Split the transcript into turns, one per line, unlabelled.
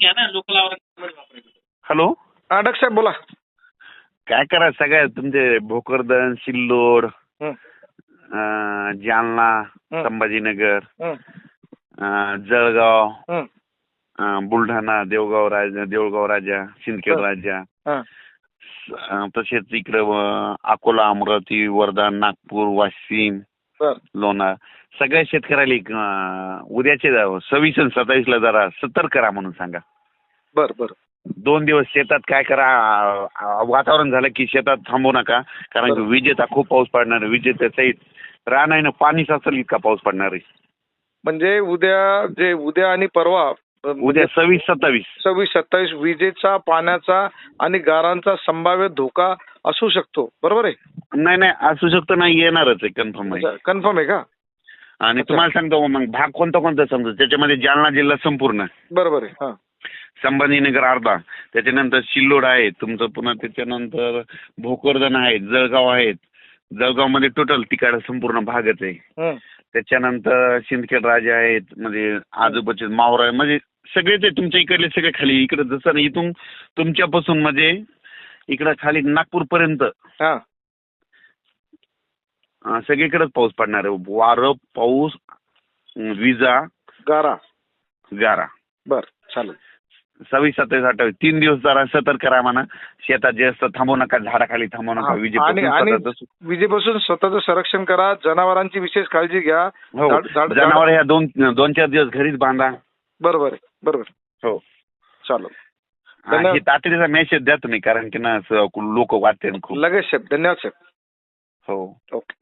घ्या ना लोकल वापरायचं.
हॅलो
हा डक साहेब बोला.
काय करा सगळ्या तुमचे भोकरदन सिल्लोड
हं,
अं, जालना
हं.
संभाजीनगर
हं,
अं, जळगाव
हं,
अं, बुलढाणा देवगाव राजा देऊळगाव राजा सिंदखेड. राजा.
हा.
अं, तसेच इकडं अं, अकोला अमरावती वर्धा नागपूर वाशिम
बर.
लोणार. सगळ्या शेतकऱ्याला उद्याचे सव्वीस आणि सत्तावीसला जरा सतर्क करा म्हणून सांगा.
बर बर.
दोन दिवस शेतात काय करा वातावरण झालं की शेतात थांबू नका कारण की. विजेता खूप पाऊस पडणार आहे विजेता सहित रानाईनं पाणी साचल इतका पाऊस पडणार आहे.
म्हणजे उद्या जे उद्या आणि परवा
उद्या सव्वीस सत्तावीस.
सव्वीस सत्तावीस विजेचा पाण्याचा आणि गारांचा संभाव्य धोका असू शकतो. बरोबर आहे?
नाही नाही असू शकतो नाही येणारच आहे कन्फर्म आहे.
कन्फर्म आहे का?
आणि. तुम्हाला सांगतो मग भाग कोणता कोणता समजा? त्याच्यामध्ये जालना जिल्हा संपूर्ण.
बरोबर आहे हा.
संभाजीनगर अर्धा. त्याच्यानंतर सिल्लोड आहे तुमचं पुन्हा त्याच्यानंतर भोकरदन आहे जळगाव आहेत. जळगावमध्ये टोटल तिकडे संपूर्ण भागच आहे.
हं,
त्याच्यानंतर सिंदखेड राजे आहेत म्हणजे आजूबाजूचे मावरा आहे. म्हणजे सगळे ते तुमच्या इकडले सगळे खाली इकडे जसं इथून तुमच्यापासून म्हणजे इकडं खाली नागपूर पर्यंत
हा.
सगळीकडेच पाऊस पडणार आहे. वारं पाऊस विजा.
गारा.
गारा.
बर चालेल.
सव्वीस सत्तावीस अठ्ठावीस. तीन दिवस जरा सतर्क राहा म्हणा. शेतात जास्त थांबू नका झाडाखाली थांबू नका. विजेपासून
विजेपासून स्वतःचं संरक्षण करा. जनावरांची विशेष काळजी घ्या.
हो. जनावर ह्या दोन दोन चार दिवस घरीच बांधा.
बरोबर बरोबर
हो. हा. हे तातडीचा मेसेज द्या तुम्ही कारण की ना लोक वाटते खूप.
लगेच साहेब. धन्यवाद साहेब.
हो.
ओके.